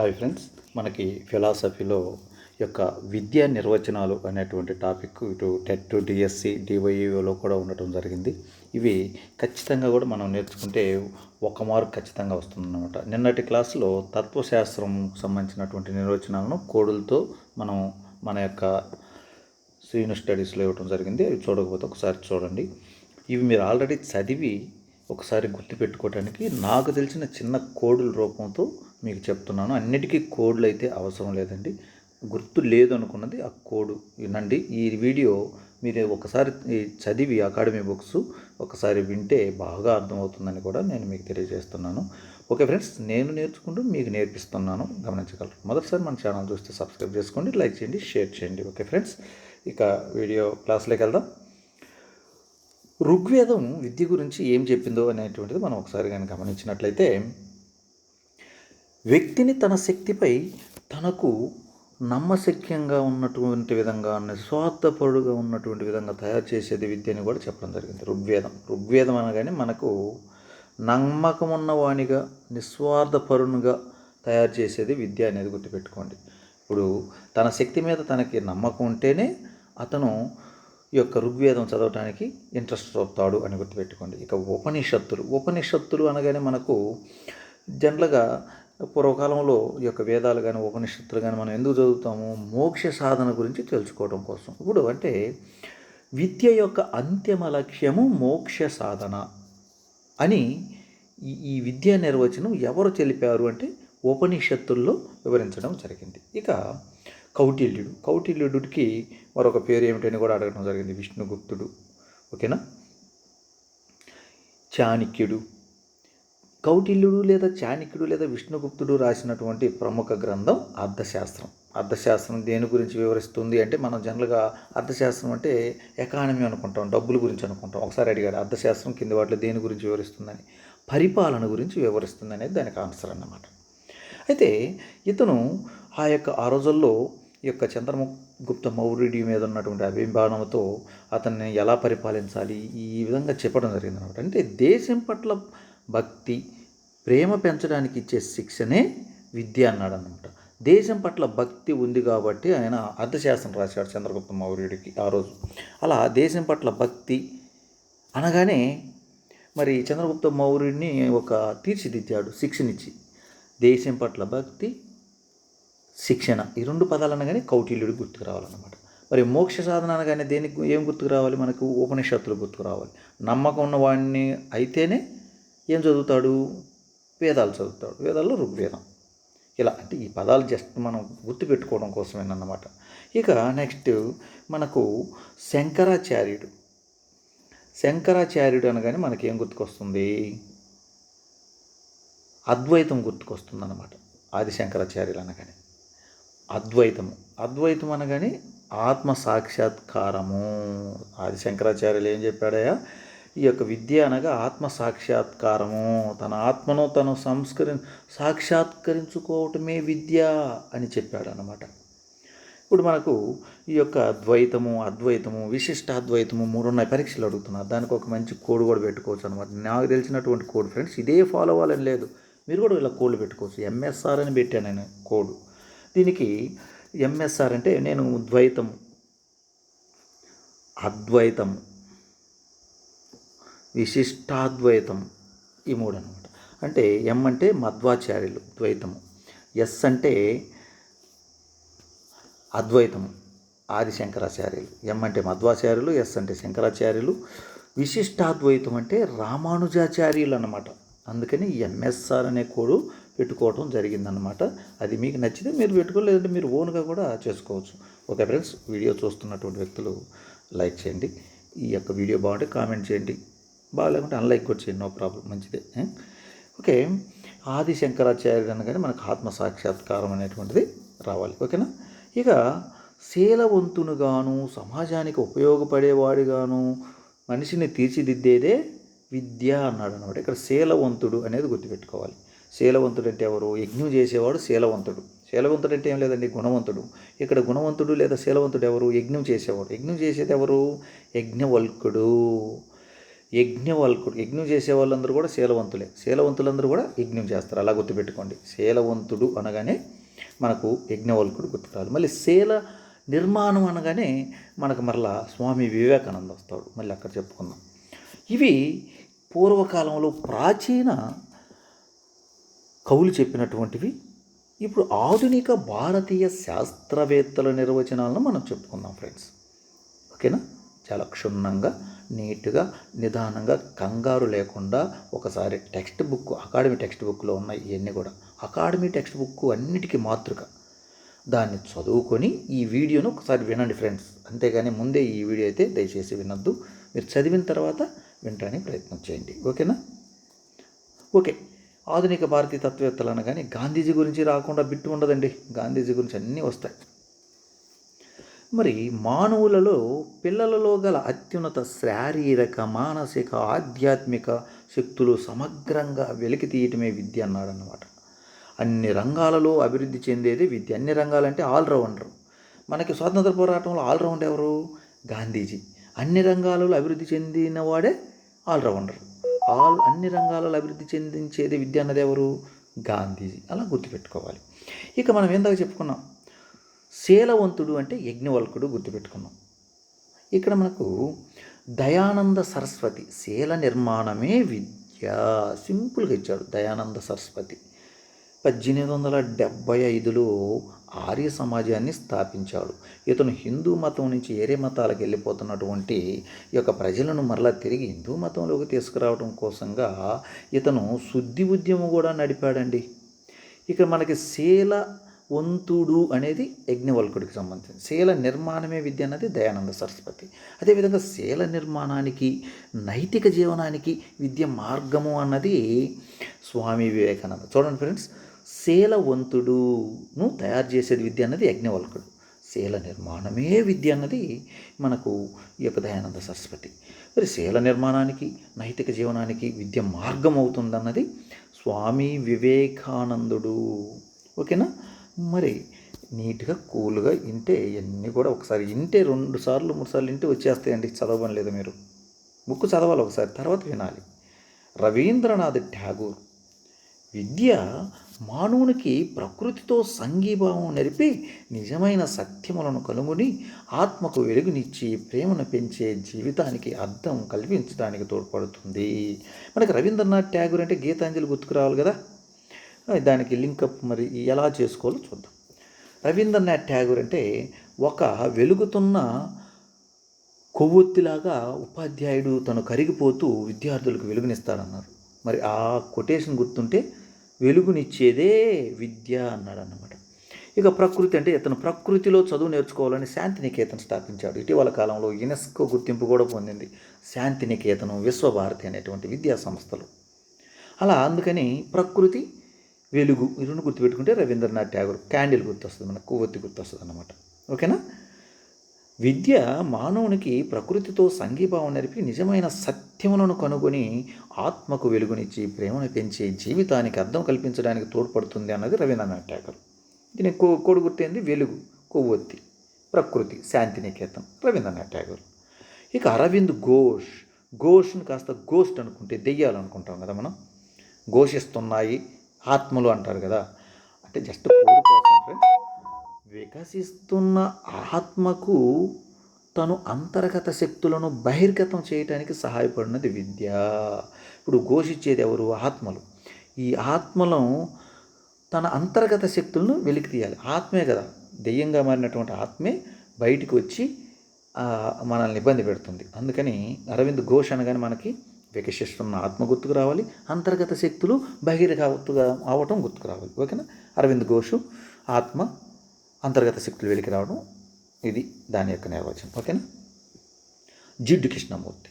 Hi friends మనకి ఫిలాసఫీలో యొక్క విద్యా నిర్వచనాలు అనేటువంటి టాపిక్ ఇటు టెట్ డిఎస్సి డివైఓలో కూడా ఉండటం జరిగింది. ఇవి ఖచ్చితంగా కూడా మనం నేర్చుకుంటే ఒక మార్క్ ఖచ్చితంగా వస్తుందన్నమాట. నిన్నటి క్లాసులో తత్వశాస్త్రం సంబంధించినటువంటి నిర్వచనాలను కోడులతో మనం మన యొక్క శ్రీను స్టడీస్లో ఇవ్వటం జరిగింది. అవి చూడకపోతే ఒకసారి చూడండి. ఇవి మీరు ఆల్రెడీ చదివి ఒకసారి గుర్తుపెట్టుకోవడానికి నాకు తెలిసిన చిన్న కోడుల రూపంతో మీకు చెప్తున్నాను. అన్నిటికీ కోడ్లు అయితే అవసరం లేదండి. గుర్తు లేదు అనుకున్నది ఆ కోడ్ వినండి. ఈ వీడియో మీరు ఒకసారి చదివి అకాడమీ బుక్స్ ఒకసారి వింటే బాగా అర్థమవుతుందని కూడా నేను మీకు తెలియజేస్తున్నాను. ఓకే ఫ్రెండ్స్ నేను నేర్చుకుంటూ మీకు నేర్పిస్తున్నాను. గమనించగలరు. మొదటిసారి మన ఛానల్ చూస్తే సబ్స్క్రైబ్ చేసుకోండి లైక్ చేయండి షేర్ చేయండి. ఓకే ఫ్రెండ్స్ ఇక వీడియో క్లాస్లోకి వెళ్దాం. ఋగ్వేదం విద్య గురించి ఏం చెప్పిందో అనేటువంటిది మనం ఒకసారి కానీ గమనించినట్లయితే వ్యక్తిని తన శక్తిపై తనకు నమ్మశక్యంగా ఉన్నటువంటి విధంగా నిస్వార్థపరుడుగా ఉన్నటువంటి విధంగా తయారు చేసేది విద్య అని కూడా చెప్పడం జరిగింది. ఋగ్వేదం. ఋగ్వేదం అనగానే మనకు నమ్మకం ఉన్నవానిగా నిస్వార్థపరునిగా తయారు చేసేది విద్య అనేది గుర్తుపెట్టుకోండి. ఇప్పుడు తన శక్తి మీద తనకి నమ్మకం ఉంటేనే అతను ఈ యొక్క ఋగ్వేదం చదవటానికి ఇంట్రెస్ట్ అవుతాడు అని గుర్తుపెట్టుకోండి. ఇక ఉపనిషత్తులు. ఉపనిషత్తులు అనగానే మనకు జనరల్గా పూర్వకాలంలో ఈ యొక్క వేదాలు కానీ ఉపనిషత్తులు కానీ మనం ఎందుకు చదువుతాము? మోక్ష సాధన గురించి తెలుసుకోవడం కోసం. ఇప్పుడు అంటే విద్య యొక్క అంతిమ లక్ష్యము మోక్ష సాధన అని ఈ విద్యా నిర్వచనం ఎవరు తెలిపారు అంటే ఉపనిషత్తుల్లో వివరించడం జరిగింది. ఇక కౌటిల్యుడు. కౌటిల్యుడికి మరొక పేరు ఏమిటని కూడా అడగడం జరిగింది. విష్ణుగుప్తుడు. ఓకేనా? చాణక్యుడు. కౌటిల్యుడు లేదా చాణక్యుడు లేదా విష్ణుగుప్తుడు రాసినటువంటి ప్రముఖ గ్రంథం అర్థశాస్త్రం. అర్థశాస్త్రం దేని గురించి వివరిస్తుంది అంటే మనం జనరల్గా అర్థశాస్త్రం అంటే ఎకానమీ అనుకుంటాం డబ్బుల గురించి అనుకుంటాం. ఒకసారి అడిగాడు అర్థశాస్త్రం కింది వాటిలో దేని గురించి వివరిస్తుందని? పరిపాలన గురించి వివరిస్తుంది అనేది దానికి ఆన్సర్ అన్నమాట. అయితే ఇతను ఆ యొక్క ఆ రోజుల్లో ఈ యొక్క చంద్రగుప్త మౌర్యుడి మీద ఉన్నటువంటి అభిమానంతో అతన్ని ఎలా పరిపాలించాలి? ఈ విధంగా చెప్పడం జరిగింది అనమాట అంటే దేశం పట్ల భక్తి ప్రేమ పెంచడానికి ఇచ్చే శిక్షనే విద్య అన్నాడు అనమాట దేశం పట్ల భక్తి ఉంది కాబట్టి ఆయన అర్థశాస్త్రం రాశాడు చంద్రగుప్త మౌర్యుడికి ఆ రోజు. అలా దేశం పట్ల భక్తి అనగానే మరి చంద్రగుప్త మౌర్యుడిని ఒక తీర్చిదిద్దాడు శిక్షణిచ్చి దేశం పట్ల భక్తి శిక్షణ ఈ రెండు పదాలు అనగానే కౌటిల్యుడు గుర్తుకు రావాలన్నమాట. మరి మోక్ష సాధన అనగానే దేనికి ఏం గుర్తుకు రావాలి మనకు? ఉపనిషత్తులు గుర్తుకు రావాలి. నమ్మకం ఉన్న వాడిని అయితేనే ఏం చదువుతాడు? వేదాలు చదువుతాడు. వేదాల్లో ఋగ్వేదం. ఇలా అంటే ఈ పదాలు జస్ట్ మనం గుర్తుపెట్టుకోవడం కోసమేనన్నమాట. ఇక నెక్స్ట్ మనకు శంకరాచార్యుడు. శంకరాచార్యుడు అనగానే మనకేం గుర్తుకొస్తుంది? అద్వైతం గుర్తుకొస్తుంది అనమాట ఆది శంకరాచార్యులు అనగానే. అద్వైతము అద్వైతం అనగానే ఆత్మ సాక్షాత్కారము. ఆది శంకరాచార్యులు ఏం చెప్పాడయా ఈ యొక్క విద్య అనగా ఆత్మ సాక్షాత్కారము. తన ఆత్మను తను సంస్కరి సాక్షాత్కరించుకోవటమే విద్య అని చెప్పాడు అనమాట ఇప్పుడు మనకు ఈ యొక్క ద్వైతము అద్వైతము విశిష్టాద్వైతము మూడు ఉన్నాయి పరీక్షలు అడుగుతున్నారు. దానికి ఒక మంచి కోడ్ కూడా పెట్టుకోవచ్చు అనమాట నాకు తెలిసినటువంటి కోడ్ ఫ్రెండ్స్ ఇదే ఫాలో అవ్వాలని లేదు. మీరు కూడా ఇలా కోడ్లు పెట్టుకోవచ్చు. ఎంఎస్ఆర్ అని పెట్టాను నేను కోడ్. దీనికి ఎంఎస్ఆర్ అంటే నేను ద్వైతము అద్వైతము. విశిష్టాద్వైతం ఈ మూడు అనమాట అంటే ఎం అంటే మధ్వాచార్యులు ద్వైతము. ఎస్ అంటే అద్వైతము ఆది శంకరాచార్యులు ఎం అంటే మధ్వాచార్యులు ఎస్ అంటే శంకరాచార్యులు. విశిష్టాద్వైతం అంటే రామానుజాచార్యులు అన్నమాట అందుకని ఎంఎస్ఆర్ అనే కోడు పెట్టుకోవడం జరిగిందనమాట అది మీకు నచ్చితే మీరు పెట్టుకోలేదంటే మీరు ఓన్గా కూడా చేసుకోవచ్చు. ఓకే ఫ్రెండ్స్ వీడియో చూస్తున్నటువంటి వ్యక్తులు లైక్ చేయండి. ఈ యొక్క వీడియో బాగుంటే కామెంట్ చేయండి. బాగాలేకుంటే అన్లైక్ కూడా నో ప్రాబ్లం మంచిదే ఓకే ఆది శంకరాచార్యుడు అనగానే మనకు ఆత్మ సాక్షాత్కారం అనేటువంటిది రావాలి ఓకేనా? ఇక శీలవంతునుగాను సమాజానికి ఉపయోగపడేవాడిగాను మనిషిని తీర్చిదిద్దేదే విద్య అన్నాడు అనమాట ఇక్కడ శీలవంతుడు అనేది గుర్తుపెట్టుకోవాలి. శీలవంతుడు అంటే ఎవరు? యజ్ఞం చేసేవాడు శీలవంతుడు. శీలవంతుడు అంటే ఏం లేదండి గుణవంతుడు. ఇక్కడ గుణవంతుడు లేదా శీలవంతుడు ఎవరు? యజ్ఞం చేసేవాడు. యజ్ఞం చేసేది ఎవరు? యజ్ఞవల్కుడు. యజ్ఞవల్కుడు యజ్ఞం చేసే వాళ్ళందరూ కూడా శీలవంతులే. శీలవంతులందరూ కూడా యజ్ఞం చేస్తారు. అలా గుర్తుపెట్టుకోండి. శీలవంతుడు అనగానే మనకు యజ్ఞవల్కుడు గుర్తురాలి మళ్ళీ శీల నిర్మాణం అనగానే మనకు మరలా స్వామి వివేకానంద వస్తాడు. మళ్ళీ అక్కడ చెప్పుకుందాం. ఇవి పూర్వకాలంలో ప్రాచీన కవులు చెప్పినటువంటివి. ఇప్పుడు ఆధునిక భారతీయ శాస్త్రవేత్తల నిర్వచనాలను మనం చెప్పుకుందాం ఫ్రెండ్స్. ఓకేనా? చాలా క్షుణ్ణంగా నీట్గా నిదానంగా కంగారు లేకుండా ఒకసారి టెక్స్ట్ బుక్ అకాడమీ టెక్స్ట్ బుక్లో ఉన్నాయి ఇవన్నీ కూడా. అకాడమీ టెక్స్ట్ బుక్ అన్నిటికీ మాతృక. దాన్ని చదువుకొని ఈ వీడియోను ఒకసారి వినండి ఫ్రెండ్స్. అంతేగాని ముందే ఈ వీడియో అయితే దయచేసి వినొద్దు. మీరు చదివిన తర్వాత వినడానికి ప్రయత్నం చేయండి. ఓకేనా? ఓకే. ఆధునిక భారతీయ తత్వవేత్తలు అనగానే గాంధీజీ గురించి రాకుండా బిట్టు ఉండదండి. గాంధీజీ గురించి అన్నీ వస్తాయి. మరి మానవులలో పిల్లలలో గల అత్యున్నత శారీరక మానసిక ఆధ్యాత్మిక శక్తులు సమగ్రంగా వెలికి తీయటమే విద్య అన్నాడన్నమాట. అన్ని రంగాలలో అభివృద్ధి చెందేది విద్య. అన్ని రంగాలంటే ఆల్రౌండర్. మనకి స్వాతంత్ర పోరాటంలో ఆల్రౌండ్ ఎవరు? గాంధీజీ. అన్ని రంగాలలో అభివృద్ధి చెందినవాడే ఆల్రౌండర్. ఆల్ అన్ని రంగాలలో అభివృద్ధి చెందించేది విద్య అన్నది ఎవరు? గాంధీజీ. అలా గుర్తుపెట్టుకోవాలి. ఇక మనం ఏందాక చెప్పుకున్నాం శీలవంతుడు అంటే యజ్ఞవల్కుడు గుర్తుపెట్టుకున్నాం. ఇక్కడ మనకు దయానంద సరస్వతి శీల నిర్మాణమే విద్య. సింపుల్గా ఇచ్చాడు దయానంద సరస్వతి. పద్దెనిమిది వందల డెబ్భై ఐదులో ఆర్య సమాజాన్ని స్థాపించాడు. ఇతను హిందూ మతం నుంచి ఏరే మతాలకు వెళ్ళిపోతున్నటువంటి ఈ యొక్క ప్రజలను మరలా తిరిగి హిందూ మతంలోకి తీసుకురావడం కోసంగా ఇతను శుద్ధి ఉద్యమం కూడా నడిపాడండి. ఇక మనకి శీల వంతుడు అనేది యజ్ఞవల్కుడికి సంబంధించింది. శీల నిర్మాణమే విద్య అన్నది దయానంద సరస్వతి. అదేవిధంగా శీల నిర్మాణానికి నైతిక జీవనానికి విద్య మార్గము అన్నది స్వామి వివేకానంద. చూడండి ఫ్రెండ్స్ శీలవంతుడును తయారు చేసేది విద్య అన్నది యజ్ఞవల్కుడు. శీల నిర్మాణమే విద్య అన్నది మనకు ఈ యొక్క దయానంద సరస్వతి. మరి శీల నిర్మాణానికి నైతిక జీవనానికి విద్య మార్గం అవుతుందన్నది స్వామి వివేకానందుడు. ఓకేనా? మరి నీట్గా కూల్గా ఇంటే ఇవన్నీ కూడా ఒకసారి ఇంటే రెండు సార్లు మూడు సార్లు ఇంటే వచ్చేస్తాయండి. చదవడం లేదు మీరు. బుక్ చదవాలి ఒకసారి తర్వాత వినాలి. రవీంద్రనాథ్ ఠాగూర్ విద్య మానవునికి ప్రకృతితో సంఘీభావం నెరిపి నిజమైన సత్యములను కనుగొని ఆత్మకు వెలుగునిచ్చి ప్రేమను పెంచే జీవితానికి అర్థం కల్పించడానికి తోడ్పడుతుంది. మనకి రవీంద్రనాథ్ ట్యాగూర్ అంటే గీతాంజలి గుర్తుకు రావాలి కదా? దానికి లింకప్ మరి ఎలా చేసుకోవాలో చూద్దాం. రవీంద్రనాథ్ ట్యాగూర్ అంటే ఒక వెలుగుతున్న కొవ్వొత్తిలాగా ఉపాధ్యాయుడు తను కరిగిపోతూ విద్యార్థులకు వెలుగునిస్తాడన్నారు. మరి ఆ కొటేషన్ గుర్తుంటే వెలుగునిచ్చేదే విద్య అన్నాడు అన్నమాట ఇక ప్రకృతి అంటే ఇతను ప్రకృతిలో చదువు నేర్చుకోవాలని శాంతినికేతన్ స్థాపించాడు. ఇటీవల కాలంలో యునెస్కో గుర్తింపు కూడా పొందింది. శాంతినికేతనం విశ్వభారతి అనేటువంటి విద్యా సంస్థలు అలా అందుకని ప్రకృతి వెలుగు ఈ రెండు గుర్తుపెట్టుకుంటే రవీంద్రనాథ్ ట్యాగూర్ క్యాండిల్ గుర్తొస్తుంది మనకు కొవ్వొత్తి గుర్తొస్తుంది అనమాట ఓకేనా? విద్య మానవునికి ప్రకృతితో సంఘీభావం నడిపి నిజమైన సత్యములను కనుగొని ఆత్మకు వెలుగునిచ్చి ప్రేమను పెంచి జీవితానికి అర్థం కల్పించడానికి తోడ్పడుతుంది అన్నది రవీంద్రనాథ్ ఠాగూర్ దీని కో కోడి గుర్తేంది వెలుగు కొవ్వొత్తి ప్రకృతి శాంతినికేతన్ రవీంద్రనాథ్ ఠాగూర్ ఇక అరవింద్ ఘోష్ ఘోష్ని కాస్త గోస్ట్ అనుకుంటే దెయ్యాలనుకుంటాం కదా మనం. ఘోషిస్తున్నాయి ఆత్మలు అంటారు కదా. అంటే జస్ట్ కోడి కోసం ఫ్రెండ్స్ వికసిస్తున్న ఆత్మకు తను అంతర్గత శక్తులను బహిర్గతం చేయటానికి సహాయపడినది విద్య. ఇప్పుడు ఘోషించేది ఎవరు? ఆత్మలు. ఈ ఆత్మలను తన అంతర్గత శక్తులను వెలికి తీయాలి. ఆత్మే కదా. దెయ్యంగా మారినటువంటి ఆత్మే బయటికి వచ్చి మనల్ని ఇబ్బంది పెడుతుంది. అందుకని అరవింద్ ఘోష్ అనగానే మనకి వికసిస్తున్న ఆత్మ గుర్తుకు రావాలి. అంతర్గత శక్తులు బహిర్గతుగా అవటం గుర్తుకు రావాలి. ఓకేనా? అరవింద్ ఘోషు ఆత్మ అంతర్గత శక్తులు వెలికి రావడం ఇది దాని యొక్క నిర్వచనం. ఓకేనా? జిడ్డు కృష్ణమూర్తి.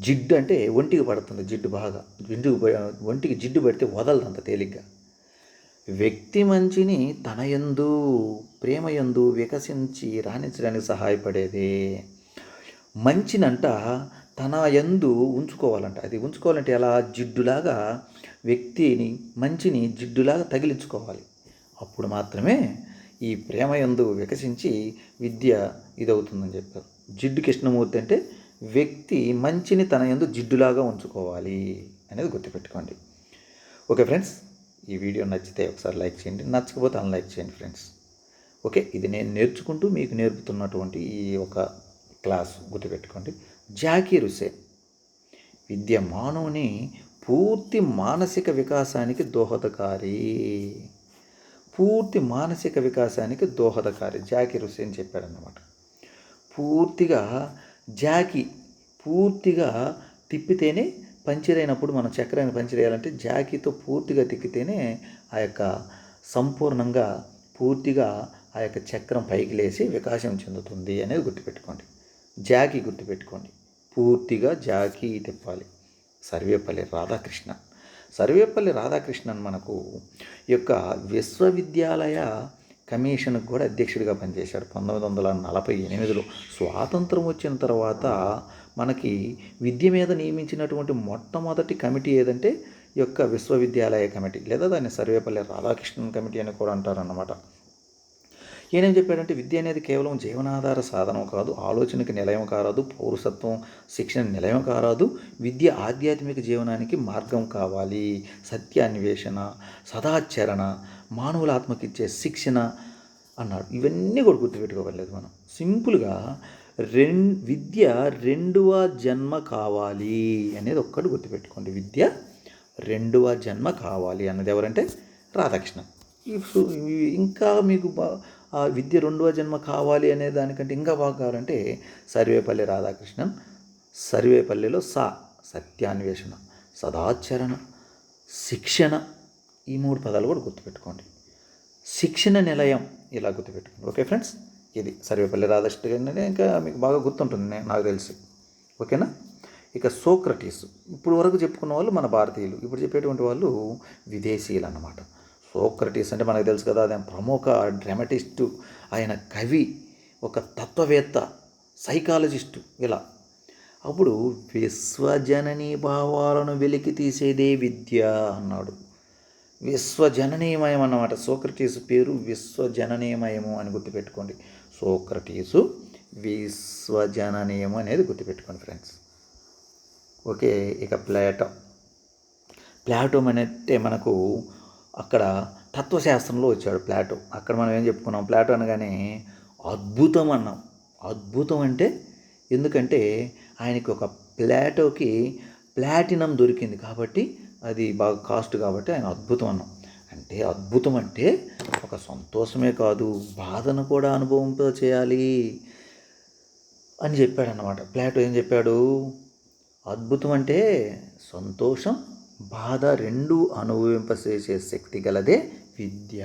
జిడ్డు అంటే ఒంటికి పడుతుంది జిడ్డు బాగా. జిడ్డు ఒంటికి జిడ్డు పడితే వదలదు అంత తేలిగ్గా. వ్యక్తి మంచిని తన యందు ప్రేమ యందు వికసించి రాణించడానికి సహాయపడేది. మంచినంట తన యందు ఉంచుకోవాలంట. అది ఉంచుకోవాలంటే ఎలా? జిడ్డులాగా వ్యక్తిని మంచిని జిడ్డులాగా తగిలించుకోవాలి. అప్పుడు మాత్రమే ఈ ప్రేమ యందు వికసించి విద్య ఇదవుతుందని చెప్పారు. జిడ్డు కృష్ణమూర్తి అంటే వ్యక్తి మంచిని తన ఎందు జిడ్డులాగా ఉంచుకోవాలి అనేది గుర్తుపెట్టుకోండి. ఓకే ఫ్రెండ్స్ ఈ వీడియో నచ్చితే ఒకసారి లైక్ చేయండి నచ్చకపోతే అన్లైక్ చేయండి ఫ్రెండ్స్. ఓకే ఇది నేను నేర్చుకుంటూ మీకు నేర్పుతున్నటువంటి ఈ ఒక క్లాస్ గుర్తుపెట్టుకోండి. జాకీర్ హుసేన్ విద్య మానవుని పూర్తి మానసిక వికాసానికి దోహదకారి. పూర్తి మానసిక వికాసానికి దోహదకారి. జాకీర్ హుసేన్ చెప్పాడన్నమాట. పూర్తిగా జాకి పూర్తిగా తిప్పితేనే పంచర్ అయినప్పుడు మనం చక్రాన్ని పంచర్ చేయాలంటే జాకీతో పూర్తిగా తిక్కితేనే ఆ యొక్క సంపూర్ణంగా పూర్తిగా ఆ యొక్క చక్రం పైకి లేచి వికాసం చెందుతుంది అనేది గుర్తుపెట్టుకోండి. జాకి గుర్తుపెట్టుకోండి. పూర్తిగా జాకి తిప్పాలి. సర్వేపల్లి రాధాకృష్ణ. సర్వేపల్లి రాధాకృష్ణన్ మనకు యొక్క విశ్వవిద్యాలయ కమిషన్కి కూడా అధ్యక్షుడిగా పనిచేశాడు. పంతొమ్మిది వందల నలభై ఎనిమిదిలో. స్వాతంత్రం వచ్చిన తర్వాత మనకి విద్య మీద నియమించినటువంటి మొట్టమొదటి కమిటీ ఏదంటే యొక్క విశ్వవిద్యాలయ కమిటీ లేదా దాన్ని సర్వేపల్లి రాధాకృష్ణన్ కమిటీ అని కూడా అంటారన్నమాట. ఈయనేం చెప్పాడంటే విద్య అనేది కేవలం జీవనాధార సాధనం కాదు ఆలోచనకి నిలయం కారాదు పౌరసత్వం శిక్షణ నిలయం కారాదు విద్య ఆధ్యాత్మిక జీవనానికి మార్గం కావాలి. సత్యాన్వేషణ సదాచరణ మానవుల ఆత్మకిచ్చే శిక్షణ అన్నాడు. ఇవన్నీ కూడా గుర్తుపెట్టుకోవలేదు మనం. సింపుల్గా రెం విద్య రెండవ జన్మ కావాలి అనేది ఒక్కటి గుర్తుపెట్టుకోండి. విద్య రెండవ జన్మ కావాలి అన్నది ఎవరంటే రాధాకృష్ణ ఇంకా మీకు బా- ఆ విద్య రెండవ జన్మ కావాలి అనే దానికంటే ఇంకా బాగా కావాలంటే సర్వేపల్లి రాధాకృష్ణన్ సర్వేపల్లిలో సా సత్యాన్వేషణ సదాచరణ శిక్షణ ఈ మూడు పదాలు కూడా గుర్తుపెట్టుకోండి. శిక్షణ నిలయం ఇలా గుర్తుపెట్టుకోండి. Okay friends? ఇది సర్వేపల్లి రాధాకృష్ణ ఇంకా మీకు బాగా గుర్తుంటుంది నాకు తెలిసి. ఓకేనా? ఇక సోక్రటీస్. ఇప్పుడు వరకు చెప్పుకున్న వాళ్ళు మన భారతీయులు. ఇప్పుడు చెప్పేటువంటి వాళ్ళు విదేశీయులు అన్నమాట. సోక్రటీస్ అంటే మనకు తెలుసు కదా అదే ప్రముఖ డ్రామటిస్టు ఆయన కవి ఒక తత్వవేత్త సైకాలజిస్టు ఇలా. అప్పుడు విశ్వజననీ భావాలను వెలికి తీసేదే విద్య అన్నాడు. విశ్వజననీమయం అన్నమాట. సోక్రటీసు పేరు విశ్వజననీమయము అని గుర్తుపెట్టుకోండి. సోక్రటీసు విశ్వజననీయము అనేది గుర్తుపెట్టుకోండి ఫ్రెండ్స్. ఓకే ఇక ప్లాటో. ప్లాటో అంటే మనకు అక్కడ తత్వశాస్త్రంలో వచ్చాడు ప్లాటో. అక్కడ మనం ఏం చెప్పుకున్నాం? ప్లాటో అనగానే అద్భుతం అన్నాం. అద్భుతం అంటే ఎందుకంటే ఆయనకి ఒక ప్లాటోకి ప్లాటినం దొరికింది కాబట్టి అది బాగా కాస్ట్ కాబట్టి ఆయన అద్భుతం అన్నాం. అంటే అద్భుతం అంటే ఒక సంతోషమే కాదు బాధను కూడా అనుభవం చేయాలి అని చెప్పాడనమాట ప్లాటో ఏం చెప్పాడు? అద్భుతం అంటే సంతోషం బాధ రెండు అనుభవింపచేసే శక్తి గలదే విద్య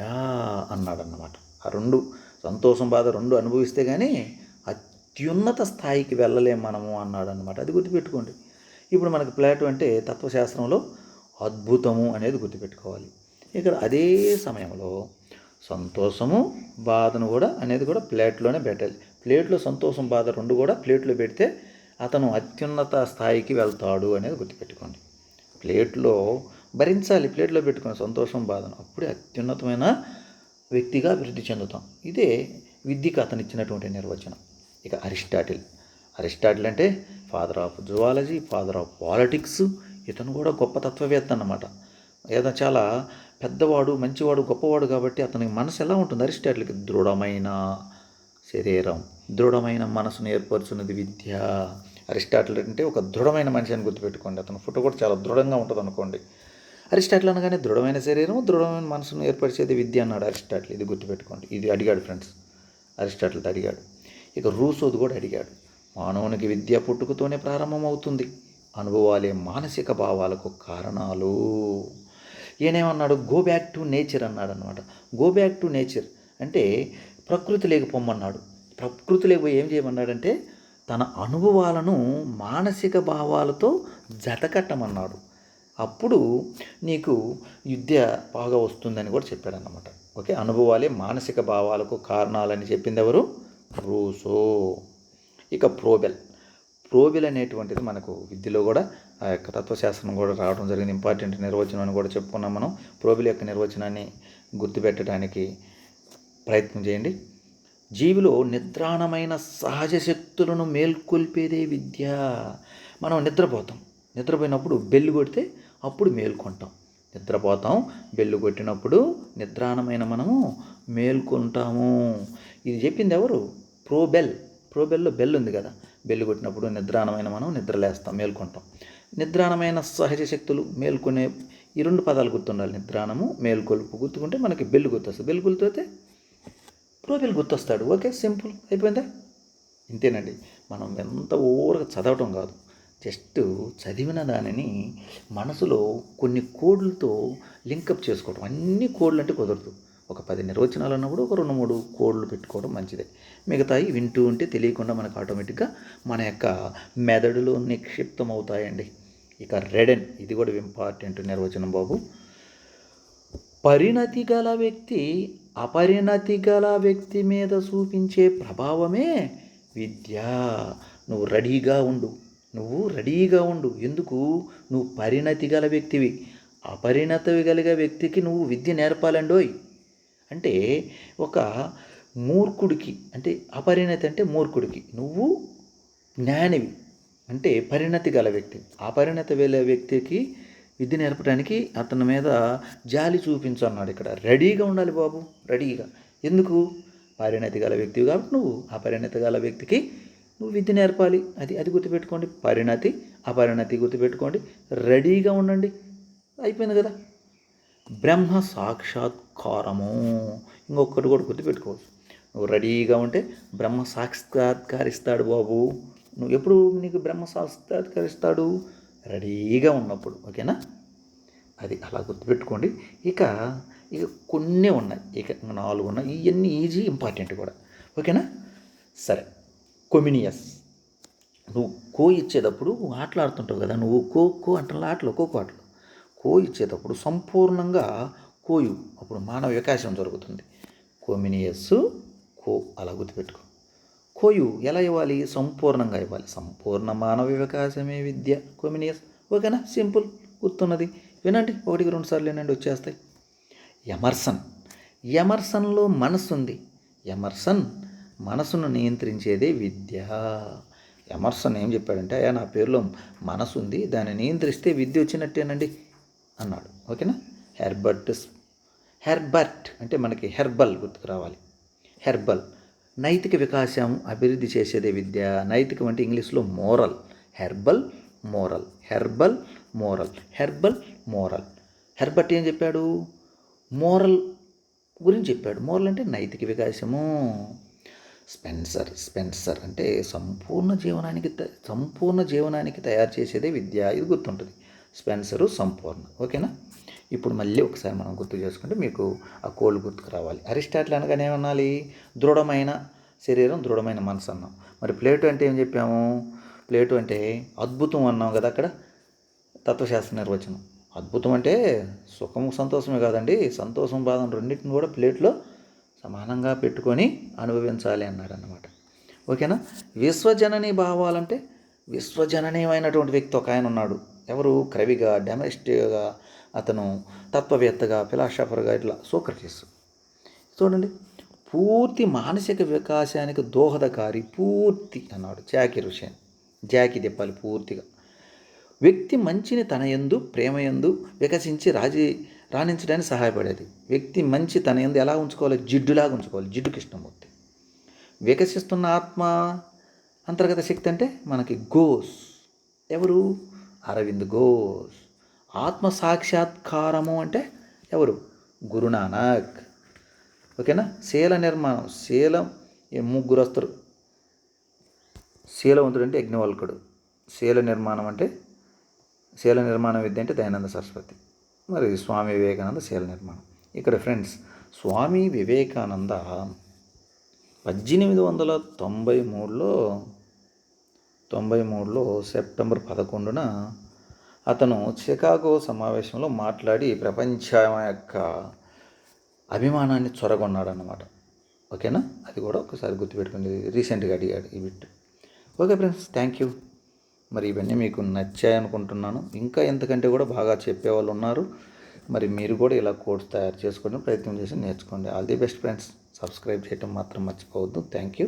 అన్నాడన్నమాట. ఆ రెండు సంతోషం బాధ రెండు అనుభవిస్తే కానీ అత్యున్నత స్థాయికి వెళ్ళలేం మనము అన్నాడనమాట అది గుర్తుపెట్టుకోండి. ఇప్పుడు మనకి ప్లాటో అంటే తత్వశాస్త్రంలో అద్భుతము అనేది గుర్తుపెట్టుకోవాలి. ఇక్కడ అదే సమయంలో సంతోషము బాధను కూడా అనేది కూడా ప్లేట్లోనే పెట్టాలి. ప్లేట్లో సంతోషం బాధ రెండు కూడా ప్లేట్లో పెడితే అతను అత్యున్నత స్థాయికి వెళ్తాడు అనేది గుర్తుపెట్టుకోండి. ప్లేట్లో భరించాలి ప్లేట్లో పెట్టుకుని సంతోషం బాధను. అప్పుడే అత్యున్నతమైన వ్యక్తిగా అభివృద్ధి చెందుతాం. ఇదే విద్యకు అతను ఇచ్చినటువంటి నిర్వచనం. ఇక అరిస్టాటిల్. అరిస్టాటిల్ అంటే father of zoology father of politics. ఇతను కూడా గొప్ప తత్వవేత్త అన్నమాట. ఏదో చాలా పెద్దవాడు మంచివాడు గొప్పవాడు కాబట్టి అతనికి మనసు ఎలా ఉంటుంది? అరిస్టాటిల్కి దృఢమైన శరీరం దృఢమైన మనసును ఏర్పరుచున్నది విద్య. అరిస్టాటిల్ అంటే ఒక దృఢమైన మనిషి అని గుర్తుపెట్టుకోండి. అతని ఫోటో కూడా చాలా దృఢంగా ఉంటుంది అనుకోండి. అరిస్టాటిల్ అనగానే దృఢమైన శరీరం దృఢమైన మనసును ఏర్పరిచేది విద్య అన్నాడు అరిస్టాటిల్. ఇది గుర్తుపెట్టుకోండి. ఇది అడిగాడు ఫ్రెండ్స్. అరిస్టాటిల్ అడిగాడు. ఇక రూసోది కూడా అడిగాడు. మానవునికి విద్య పుట్టుకతోనే ప్రారంభమవుతుంది. అనుభవాలే మానసిక భావాలకు కారణాలు. ఈయనేమన్నాడు? గో బ్యాక్ టు నేచర్ అన్నాడు అనమాట గో బ్యాక్ టు నేచర్ అంటే ప్రకృతి లేకపోమన్నాడు ప్రకృతి లేకపోయి ఏం చేయమన్నాడంటే తన అనుభవాలను మానసిక భావాలతో జతకట్టమన్నాడు. అప్పుడు నీకు విద్య బాగా వస్తుందని కూడా చెప్పాడన్నమాట. ఓకే? అనుభవాలే మానసిక భావాలకు కారణాలని చెప్పింది ఎవరు రూసో. ఇక ప్రోబెల్. ప్రోబెల్ అనేటువంటిది మనకు విద్యలో కూడా ఆ యొక్క తత్వశాస్త్రం కూడా రావడం జరిగింది. ఇంపార్టెంట్ నిర్వచనం అని కూడా చెప్పుకున్నాం మనం. ప్రోబెల్ యొక్క నిర్వచనాన్ని గుర్తుపెట్టడానికి ప్రయత్నం చేయండి. జీవిలో నిద్రాణమైన సహజ శక్తులను మేల్కొల్పేదే విద్య. మనం నిద్రపోతాం. నిద్రపోయినప్పుడు బెల్లు కొడితే అప్పుడు మేల్కొంటాం. నిద్రపోతాం బెల్లు కొట్టినప్పుడు నిద్రాణమైన మనము మేల్కొంటాము. ఇది చెప్పింది ఎవరు? ప్రో బెల్ ప్రో బెల్లో బెల్ ఉంది కదా. బెల్లు కొట్టినప్పుడు నిద్రాణమైన మనం నిద్రలేస్తాం మేల్కొంటాం. నిద్రాణమైన సహజ శక్తులు మేల్కొనే ఈ రెండు పదాలు గుర్తుండాలి. నిద్రాణము మేల్కొల్పు గుర్తుకుంటే మనకి బెల్లు గుర్తొస్తుంది. బెల్లు గుర్తుతే ప్రోబెల్ గుర్తొస్తాడు. Okay simple. అయిపోయిందా? ఇంతేనండి. మనం ఎంత ఓవర్గా చదవటం కాదు. జస్ట్ చదివిన దానిని మనసులో కొన్ని కోడ్లతో లింకప్ చేసుకోవడం అన్ని కోడ్లు అంటే కుదరదు. ఒక పది నిర్వచనాలు అన్నప్పుడు ఒక రెండు మూడు కోడ్లు పెట్టుకోవడం మంచిదే. మిగతాయి వింటూ ఉంటే తెలియకుండా మనకు ఆటోమేటిక్గా మన యొక్క మెదడులో నిక్షిప్తం అవుతాయండి ఇక రెడెన్ ఇది కూడా ఇంపార్టెంట్ నిర్వచనం బాబు. పరిణతి గల వ్యక్తి అపరిణతి గల వ్యక్తి మీద చూపించే ప్రభావమే విద్య. నువ్వు రెడీగా ఉండు. నువ్వు రెడీగా ఉండు. ఎందుకు? నువ్వు పరిణతి గల వ్యక్తివి. అపరిణత కలిగే వ్యక్తికి నువ్వు విద్య నేర్పాలండోయ్. అంటే ఒక మూర్ఖుడికి అంటే అపరిణతి అంటే మూర్ఖుడికి నువ్వు జ్ఞానివి. అంటే పరిణతి గల వ్యక్తి. అపరిణత వెళ్ళే వ్యక్తికి విద్య నేర్పడానికి అతని మీద జాలి చూపించు అన్నాడు ఇక్కడ. రెడీగా ఉండాలి బాబు రెడీగా. ఎందుకు? పరిణతి గల వ్యక్తివి కాబట్టి నువ్వు అపరిణతి గల వ్యక్తికి నువ్వు విద్య నేర్పాలి. అది అది గుర్తుపెట్టుకోండి. పరిణతి అపరిణతి గుర్తుపెట్టుకోండి. రెడీగా ఉండండి. అయిపోయింది కదా. బ్రహ్మ సాక్షాత్కారము. ఇంకొకటి కూడా గుర్తుపెట్టుకోవచ్చు. నువ్వు రెడీగా ఉంటే బ్రహ్మ సాక్షాత్కారిస్తాడు బాబు. నువ్వు ఎప్పుడు నీకు బ్రహ్మ సాక్షాత్కరిస్తాడు? రెడీగా ఉన్నప్పుడు ఓకేనా? అది అలా గుర్తుపెట్టుకోండి. ఇక ఇక కొన్ని ఉన్నాయి. ఇక నాలుగు ఉన్నాయి. ఇవన్నీ ఈజీ ఇంపార్టెంట్ కూడా. ఓకేనా? సరే. కొమినియస్. నువ్వు కో ఇచ్చేటప్పుడు ఆటలాడుతుంటావు కదా. నువ్వు కో కో అంటారు ఆటలు. ఒక్కొక్క ఆటలు. కో ఇచ్చేటప్పుడు సంపూర్ణంగా కోయు. అప్పుడు మానవ వికాసం జరుగుతుంది. కోమినియస్ కో. అలా గుర్తుపెట్టుకో. కోయు ఎలా ఇవ్వాలి? సంపూర్ణంగా ఇవ్వాలి. సంపూర్ణ మానవ వికాసమే విద్య. కొమినియస్. ఓకేనా? సింపుల్. గుర్తున్నది. వినండి. ఒకటికి రెండు సార్లు వినండి. వచ్చేస్తాయి. ఎమర్సన్. ఎమర్సన్లో మనసు ఉంది ఎమర్సన్ మనసును నియంత్రించేదే విద్య. ఎమర్సన్ ఏం చెప్పాడంటే అయ్యా నా పేరులో మనసు ఉంది దాన్ని నియంత్రిస్తే విద్య వచ్చినట్టేనండి. అన్నాడు. ఓకేనా? హెర్బర్ట్ హెర్బర్ట్ అంటే మనకి హెర్బల్ గుర్తుకు రావాలి. హెర్బల్. నైతిక వికాసం అభివృద్ధి చేసేదే విద్య. నైతికం అంటే ఇంగ్లీష్లో moral. Herbal moral. Herbal moral. Herbal moral. Herbart ఏం చెప్పాడు? మోరల్ గురించి చెప్పాడు. మోరల్ అంటే నైతిక వికాసము. స్పెన్సర్ స్పెన్సర్ అంటే సంపూర్ణ జీవనానికి త- సంపూర్ణ జీవనానికి తయారు చేసేదే విద్య. ఇది గుర్తుంటుంది. స్పెన్సరు సంపూర్ణ. ఓకేనా? ఇప్పుడు మళ్ళీ ఒకసారి మనం గుర్తు చేసుకుంటే మీకు ఆ కోళ్ళు గుర్తుకు రావాలి. అరిస్టాటిల్ అనగానే ఏమనాలి? దృఢమైన శరీరం దృఢమైన మనసు అన్నాం. మరి ప్లేటు అంటే ఏం చెప్పాము? ప్లేటు అంటే అద్భుతం అన్నాం కదా అక్కడ. తత్వశాస్త్ర నిర్వచనం. అద్భుతం అంటే సుఖము సంతోషమే కాదండి. సంతోషం బాధం రెండింటిని కూడా ప్లేట్లో సమానంగా పెట్టుకొని అనుభవించాలి అన్నాడు అన్నమాట ఓకేనా? విశ్వజననీ భావాలంటే విశ్వజననీయమైనటువంటి వ్యక్తి ఒక ఆయన ఉన్నాడు. ఎవరు? కవిగా డెమెస్టిక్గా అతను తత్వవేత్తగా ఫిలాసఫర్గా ఇట్లా సోక్రటీస్. చూడండి పూర్తి మానసిక వికాసానికి దోహదకారి పూర్తి అన్నాడు జాకి రుషేన్. జాకి తిప్పాలి పూర్తిగా. వ్యక్తి మంచిని తన యందు ప్రేమ యందు వికసించి రాజీ రాణించడానికి సహాయపడేది. వ్యక్తి మంచి తన యందు ఎలా ఉంచుకోవాలి? జిడ్డులాగా ఉంచుకోవాలి. జిడ్డు కృష్ణమూర్తి. వికసిస్తున్న ఆత్మ అంతర్గత శక్తి అంటే మనకి గోస్ ఎవరు? అరవింద్ ఘోష్ ఆత్మ సాక్షాత్కారము అంటే ఎవరు? గురునానక్. ఓకేనా? శీల నిర్మాణం శీలం ముగ్గురు వస్తారు శీలవంతుడు అంటే యజ్ఞవల్కుడు. శీల నిర్మాణం అంటే శీల నిర్మాణ విద్య అంటే దయానంద సరస్వతి. మరి స్వామి వివేకానంద శీల నిర్మాణం. ఇక్కడ ఫ్రెండ్స్ స్వామి వివేకానంద పద్దెనిమిది వందల తొంభై మూడులో తొంభై మూడులో సెప్టెంబర్ పదకొండున అతను చికాగో సమావేశంలో మాట్లాడి ప్రపంచం యొక్క అభిమానాన్ని చొరగొన్నాడనమాట ఓకేనా? అది కూడా ఒకసారి గుర్తుపెట్టుకుని రీసెంట్గా అడిగాడు ఈ bit. Okay friends thank you. మరి ఇవన్నీ మీకు నచ్చాయనుకుంటున్నాను ఇంకా ఎంతకంటే కూడా బాగా చెప్పేవాళ్ళు ఉన్నారు. మరి మీరు కూడా ఇలా కోడ్స్ తయారు చేసుకోవడం ప్రయత్నం చేసి నేర్చుకోండి. All the best friends. Subscribe చేయటం మాత్రం మర్చిపోవద్దు. Thank you.